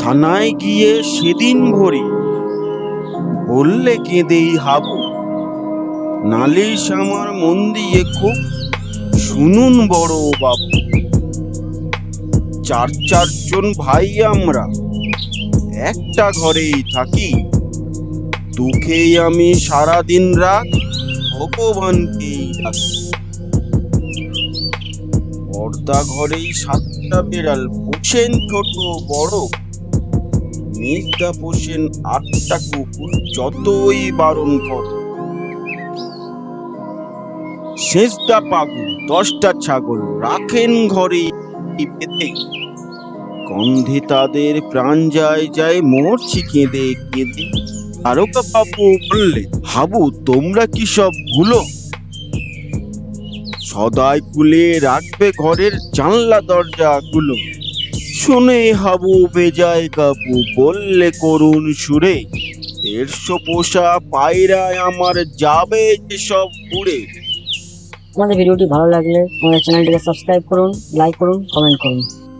থানায় গিয়ে সেদিন ভরি বললে কেঁদেই হাবু। নালিশ আমার মন দিয়ে খুব। শুনুন বড় বাবু। চার চারজন ভাই আমরা। একটা ঘরেই থাকি। দুঃখেই আমি সারা দিন রাত ভগবানকেই পর্দা ঘরেই সাতটা বেড়াল। পোষেন ছোট বড়। মেজদা পোষেন আটটা কুকুর যতই বারণ কর। শেষটা পাগল, দশটা ছাগল রাখেন ঘরে পেতে। গন্ধে তাদের প্রাণ যায় যায় মরছি কেঁদে কেঁদে। তারকা বাবু বললে, হাবু, তোমরা কি সব ভুলো? সদাই খুলে রাখবে ঘরের জানলা দরজা গুলো শুনে হাবু বেজায় কাবু বললে করুন সুরে, দেড়শো পোষা পায়রায় আমার যাবে যে সব উড়ে আমাদের ভিডিওটি ভালো লাগলে আমাদের চ্যানেলটিকে সাবস্ক্রাইব করুন, লাইক করুন, কমেন্ট করুন।